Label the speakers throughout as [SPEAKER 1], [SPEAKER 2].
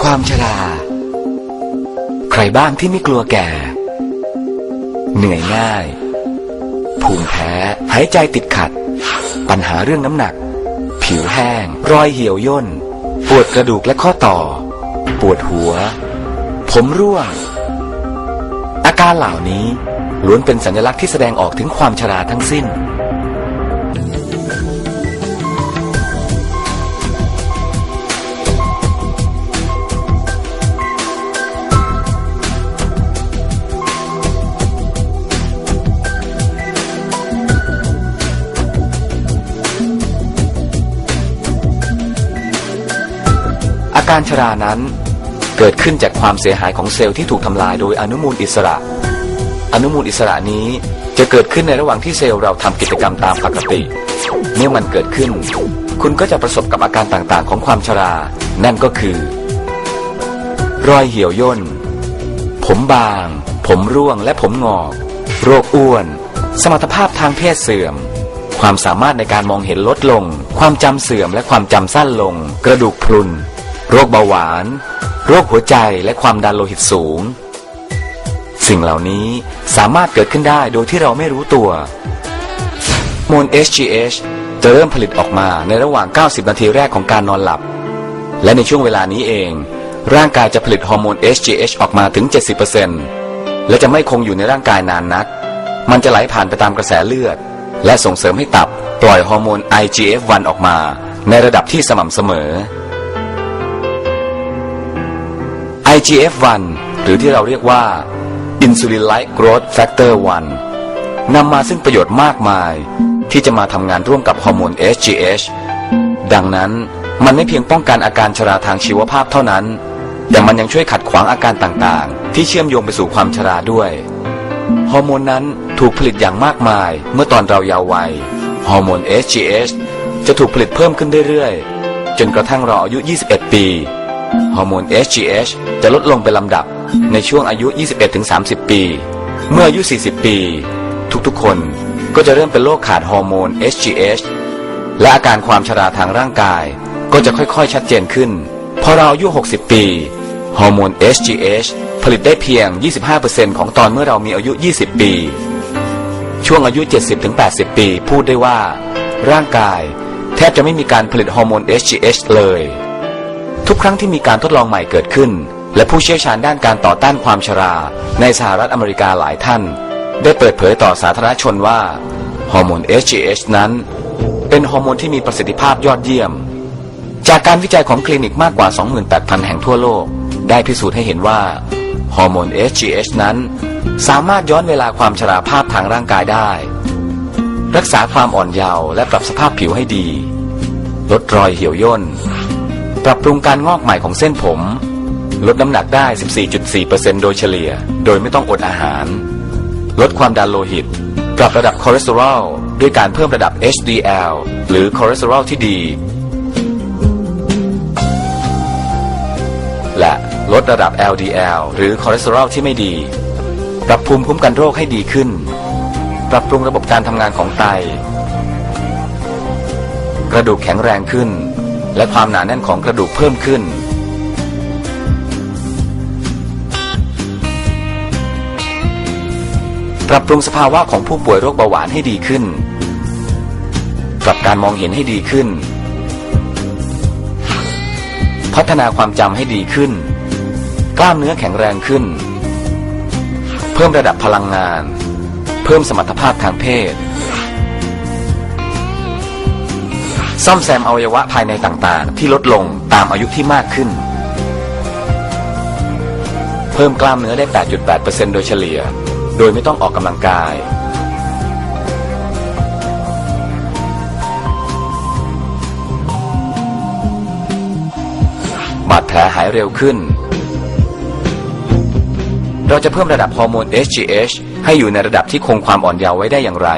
[SPEAKER 1] ความชรา ใครบ้างที่ไม่กลัวแก่ เหนื่อยง่าย ภูมิแพ้ หายใจติดขัด ปัญหาเรื่องน้ำหนัก ผิวแห้ง รอยเหี่ยวย่น ปวดกระดูกและข้อต่อ ปวดหัว ผมร่วง อาการเหล่านี้ล้วนเป็นสัญลักษณ์ที่แสดงออกถึงความชราทั้งสิ้น การชรานั้น เกิดขึ้นจากความเสียหายของเซลล์ที่ถูกทำลายโดยอนุมูลอิสระ อนุมูลอิสระนี้จะเกิดขึ้นในระหว่างที่เซลล์เราทำกิจกรรมตามปกติ เมื่อมันเกิดขึ้น คุณก็จะประสบกับอาการต่างๆ ของความชรา นั่นก็คือ รอยเหี่ยวย่น ผมบาง ผมร่วงและผมงอก โรคอ้วน สมรรถภาพทางเพศเสื่อมความสามารถในการมองเห็นลดลง ความจำเสื่อมและความจำสั้นลง กระดูกพรุน โรคเบาหวาน โรคหัวใจและความดันโลหิตสูง สิ่งเหล่านี้สามารถเกิดขึ้นได้โดยที่เราไม่รู้ตัวฮอร์โมน HGH จะเริ่มผลิตออกมาในระหว่าง 90 นาทีแรกของการนอนหลับ และในช่วงเวลานี้เอง ร่างกายจะผลิตฮอร์โมน HGH ออกมาถึง 70%และจะไม่คงอยู่ในร่างกายนานนัก มันจะไหลผ่านไปตามกระแสเลือด และส่งเสริมให้ตับปล่อยฮอร์โมน IGF-1 ออกมา ในระดับที่สม่ำเสมอ IGF-1 หรือที่เราเรียกว่า Insulin Like Growth Factor 1 นำมาซึ่งประโยชน์มากมาย ที่จะมาทำงานร่วมกับฮอร์โมน HGH ดังนั้นมันไม่เพียงป้องกันอาการชราทางชีวภาพเท่านั้น แต่มันยังช่วยขัดขวางอาการต่างๆ ที่เชื่อมโยงไปสู่ความชราด้วยฮอร์โมนนั้นถูกผลิตอย่างมากมายเมื่อตอนเราเยาว์วัยฮอร์โมน HGH จะถูกผลิตเพิ่มขึ้นเรื่อยๆ จนกระทั่งเราอายุ 21 ปี ฮอร์โมน HGH จะลดลงเป็นลำดับในช่วงอายุ 21-30 ปี เมื่ออายุ 40 ปี ทุกๆ คนก็จะเริ่มเป็นโรคขาดฮอร์โมน HGH และอาการความชราทางร่างกายก็จะค่อยๆ ชัดเจนขึ้น พอเราอายุ 60 ปี ฮอร์โมน HGH ผลิตได้เพียง 25%ของตอนเมื่อเรามีอายุ 20 ปี ช่วงอายุ 70-80 ปี พูดได้ว่า ร่างกาย แทบจะไม่มีการผลิตฮอร์โมน HGH เลย ทุกครั้งที่มีการทดลองใหม่เกิดขึ้น และผู้เชี่ยวชาญด้านการต่อต้านความชรา ในสหรัฐอเมริกาหลายท่าน ได้เปิดเผยต่อสาธารณชนว่าฮอร์โมน HGH นั้น เป็นฮอร์โมนที่มีประสิทธิภาพยอดเยี่ยม จากการวิจัยของคลินิกมากกว่า 28,000 แห่งทั่วโลก ได้พิสูจน์ให้เห็นว่าฮอร์โมน HGH นั้น สามารถย้อนเวลาความชราภาพทางร่างกายได้ รักษาความอ่อนเยาว์และปรับสภาพผิวให้ดี ลดรอยเหี่ยวย่น ปรับปรุงการงอกใหม่ของเส้นผม ลดน้ำหนักได้ 14.4%โดยเฉลี่ย โดยไม่ต้องอดอาหาร ลดความดันโลหิต ปรับระดับคอเลสเตอรอลด้วยการเพิ่มระดับ HDL หรือคอเลสเตอรอลที่ดี และลดระดับ LDL หรือคอเลสเตอรอลที่ไม่ดี ปรับภูมิคุ้มกันโรคให้ดีขึ้น ปรับปรุงระบบการทำงานของไต กระดูกแข็งแรงขึ้น และความหนาแน่นของกระดูกเพิ่มขึ้น ปรับปรุงสภาวะของผู้ป่วยโรคเบาหวานให้ดีขึ้น ปรับการมองเห็นให้ดีขึ้น พัฒนาความจำให้ดีขึ้น กล้ามเนื้อแข็งแรงขึ้น เพิ่มระดับพลังงาน เพิ่มสมรรถภาพทางเพศ ซ่อมแซมอวัยวะภายในต่างๆ ที่ลดลงตามอายุที่มากขึ้น เพิ่มกล้ามเนื้อได้ 8.8%โดยเฉลี่ย โดยไม่ต้องออกกำลังกาย บาดแผลหายเร็วขึ้น เราจะเพิ่มระดับฮอร์โมน HGH ให้อยู่ในระดับที่คงความอ่อนเยาว์ไว้ได้อย่างไร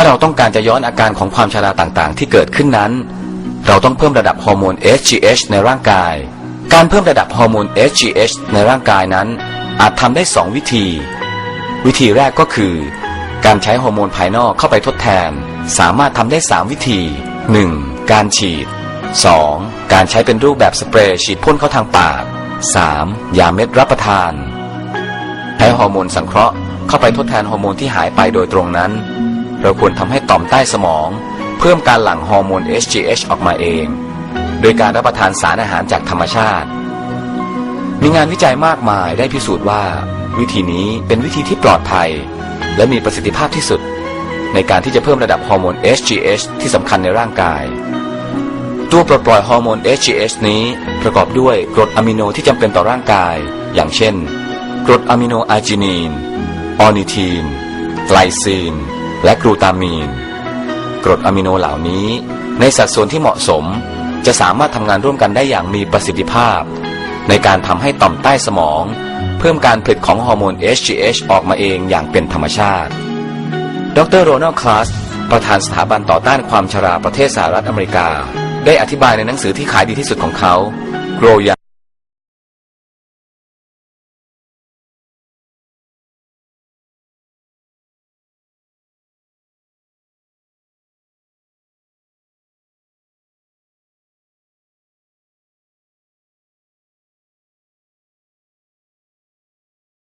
[SPEAKER 1] ถ้าเราต้องการจะย้อนอาการของความชราต่างๆ ที่เกิดขึ้นนั้น เราต้องเพิ่มระดับฮอร์โมน HGH ในร่างกาย การเพิ่มระดับฮอร์โมน HGH ในร่างกายนั้น อาจทำได้ 2 วิธี วิธีแรกก็คือ การใช้ฮอร์โมนภายนอกเข้าไปทดแทน สามารถทำได้ 3 วิธี 1. การฉีด 2. การใช้เป็นรูปแบบสเปรย์ฉีดพ่นเข้าทางปาก 3. ยาเม็ดรับประทานให้ฮอร์โมนสังเคราะห์เข้าไปทดแทนฮอร์โมนที่หายไปโดยตรงนั้น เราควรทำให้ต่อมใต้สมอง เพิ่มการหลั่งฮอร์โมน HGH ออกมาเอง โดยการรับประทานสารอาหารจากธรรมชาติ มีงานวิจัยมากมายได้พิสูจน์ว่า วิธีนี้เป็นวิธีที่ปลอดภัย และมีประสิทธิภาพที่สุด ในการที่จะเพิ่มระดับฮอร์โมน HGH ที่สำคัญในร่างกาย ตัวปลดปล่อยฮอร์โมน HGH นี้ประกอบด้วยกรดอะมิโนที่จำเป็นต่อร่างกาย อย่างเช่น กรดอะมิโนอาร์จินีนออนิทีนไกลซีน และกลูตามีน กรดอะมิโนเหล่านี้ ในสัดส่วนที่เหมาะสมจะสามารถทำงานร่วมกันได้อย่างมีประสิทธิภาพ ในการทำให้ต่อมใต้สมอง เพิ่มการผลิตของฮอร์โมน HGH ออกมาเองอย่างเป็นธรรมชาติ ดรโรนัลด์คลาสประธานสถาบันต่อต้านความชราประเทศสหรัฐอเมริกา ได้อธิบายในหนังสือที่ขายดีที่สุดของเขา Grow Young